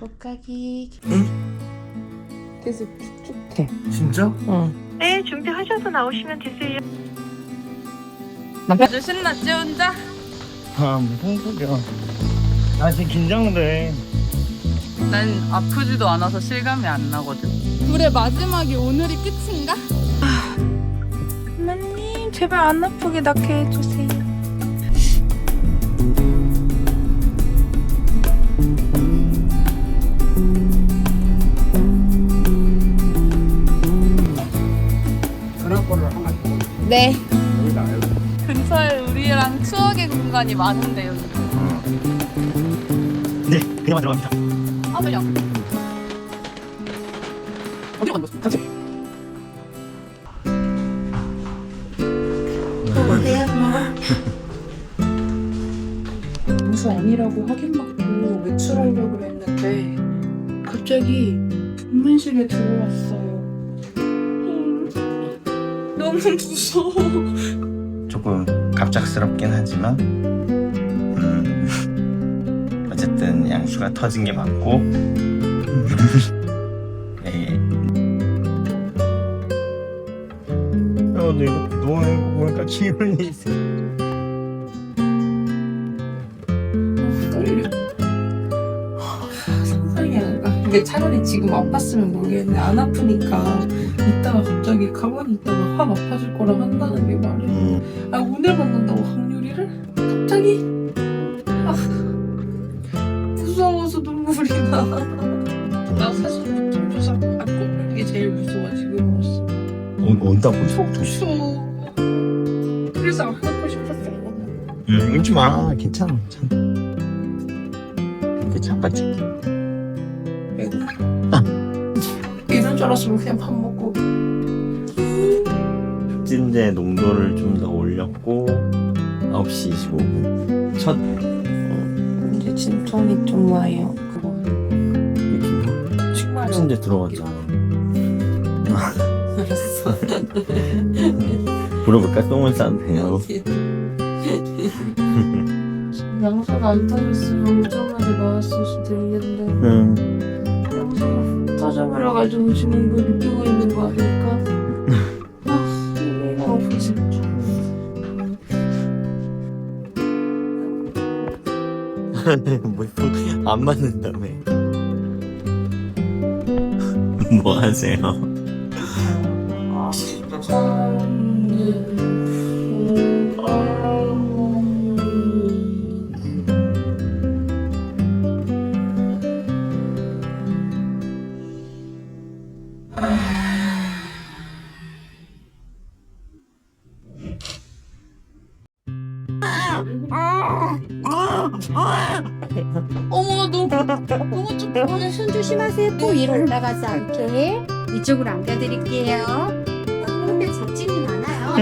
목가기 계속 축축해. 진짜? 응. 네, 준비하셔서 나오시면 되세요. 남편 아주 신났지 혼자? 아 무슨 소리야 나 지금 긴장돼 난 아프지도 않아서 실감이 안 나거든. 둘의 마지막이 오늘이 끝인가? 어머님 제발 안 아프게 낳게 해주세요 네 근처에 우리랑 추억의 공간이 많은데 여기. 네 그냥 들어갑니다 아 그냥. 어디로 가는 거지? 아니라고 확인받고 외출하려고 했는데 갑자기 분만실에 들어왔어요 너무 무서워. 조금 갑작스럽긴 하지만 음, 어쨌든 양수가 터진 게 맞고. 네. 어, 너 이거 누워있는 거 보니까 기분이 있어. 떨려. 상상이 안 가. 근데 차라리 지금 아팠으면 모르겠는데 안 아프니까 이따가 갑자기 가만히 있다가 확 아파질 거라 한다는 게 말이야. 음, 아 오늘 만난다고 확률이를? 갑자기? 아 무서워서 눈물이 나. 나 사실 교통조사 안 꼽는 게 제일 무서워 지금으로서. 온- 온다고? 무서워. 그래서 안 하고 싶었어요. 음, 울지 마 괜찮아 괜찮아 괜찮아 맞지? 이런 줄 알았으면 그냥 밥 먹고. 찐제 농도를 좀 더 올렸고 9시 25분 첫 이제 진통이 좀 와요. 그거. 느낌 찐제 들어갔잖아 알았어. 물어볼까? 똥을 싸도 돼요? 양손 안 터졌으면 오자마자 나왔을 수도 있는데 응 양손 터져버려가지고 지금 이거 느끼고 있는 거 아닐까? 아, 없지. 뭐안 맞는다며 뭐 하세요? 어머 너무 너무 좀 오늘 손 조심하세요. 또 위로 올라가지 않게. 이쪽으로 안겨드릴게요. 근데 접진이 많아요.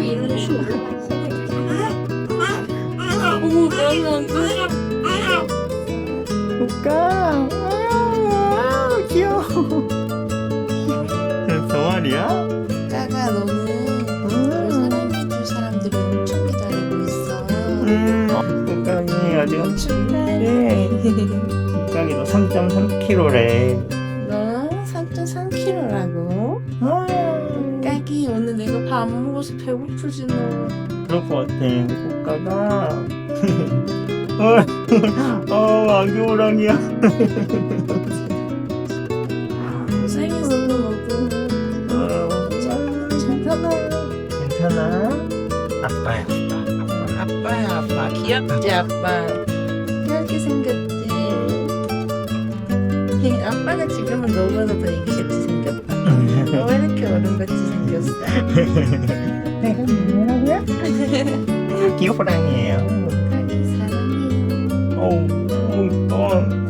위로 쭉 올라가세요. 어머 나는 안 돼. 병아리야? 까가 너는 사랑해 줄 사람들이 엄청 기다리고 있어. 음 꽃가기 어디 갔지? 꽃가기 너 3.3kg래 너 3.3kg라고? 까기 오늘 내가 밥 안 먹어서 배고프지 너. 그럴 것 같아 꽃가가 어, 어 안경호랑이야 괜찮아? 아빠야 아빠 아빠야 아빠 귀엽지 아빠. 귀엽게 생겼지. 아빠가 지금은 너보다 더 이기같이 생겼다. 너왜 이렇게 어른같이 생겼어? 내가 누구라고요? 귀여호랑이에요 까기 사랑해요. 어우